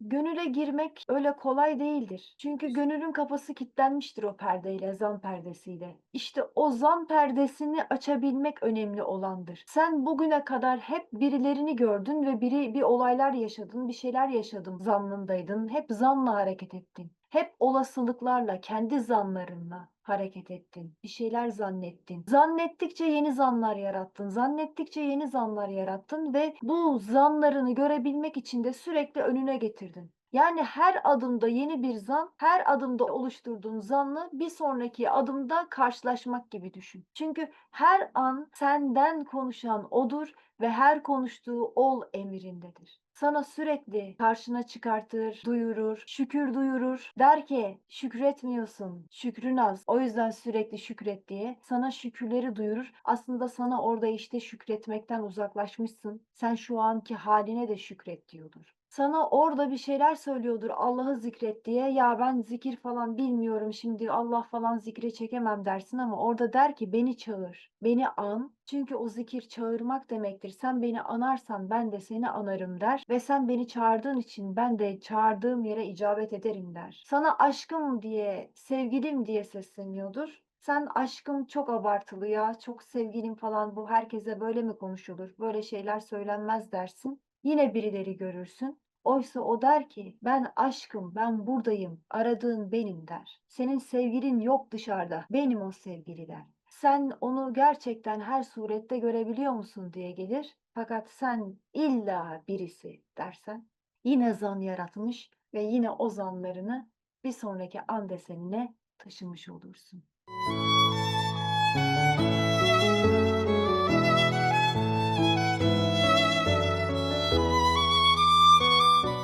Gönüle girmek öyle kolay değildir. Çünkü gönülün kapısı kilitlenmiştir o perdeyle, zan perdesiyle. İşte o zan perdesini açabilmek önemli olandır. Sen bugüne kadar hep birilerini gördün ve biri bir olaylar yaşadın, bir şeyler yaşadın, zannındaydın. Hep zanla hareket ettin. Hep olasılıklarla, kendi zanlarınla hareket ettin. Bir şeyler zannettin. Zannettikçe yeni zanlar yarattın. Zannettikçe yeni zanlar yarattın ve bu zanlarını görebilmek için de sürekli önüne getirdin. Yani her adımda yeni bir zan, her adımda oluşturduğun zanlı bir sonraki adımda karşılaşmak gibi düşün. Çünkü her an senden konuşan odur ve her konuştuğu ol emirindedir. Sana sürekli karşına çıkartır, duyurur, şükür duyurur. Der ki şükretmiyorsun, şükrün az. O yüzden sürekli şükret diye sana şükürleri duyurur. Aslında sana orada işte şükretmekten uzaklaşmışsın. Sen şu anki haline de şükret diyordur. Sana orada bir şeyler söylüyordur Allah'ı zikret diye. Ya ben zikir falan bilmiyorum şimdi Allah falan zikre çekemem dersin ama orada der ki beni çağır, beni an. Çünkü o zikir çağırmak demektir. Sen beni anarsan ben de seni anarım der ve sen beni çağırdığın için ben de çağırdığım yere icabet ederim der. Sana aşkım diye, sevgilim diye sesleniyordur. Sen aşkım çok abartılı ya, çok sevgilim falan bu herkese böyle mi konuşulur? Böyle şeyler söylenmez dersin. Yine birileri görürsün. Oysa o der ki ben aşkım, ben buradayım, aradığın benim der. Senin sevgilin yok dışarıda, benim o sevgili der. Sen onu gerçekten her surette görebiliyor musun diye gelir. Fakat sen illa birisi dersen yine zan yaratmış ve yine o zanlarını bir sonraki an desenine taşımış olursun.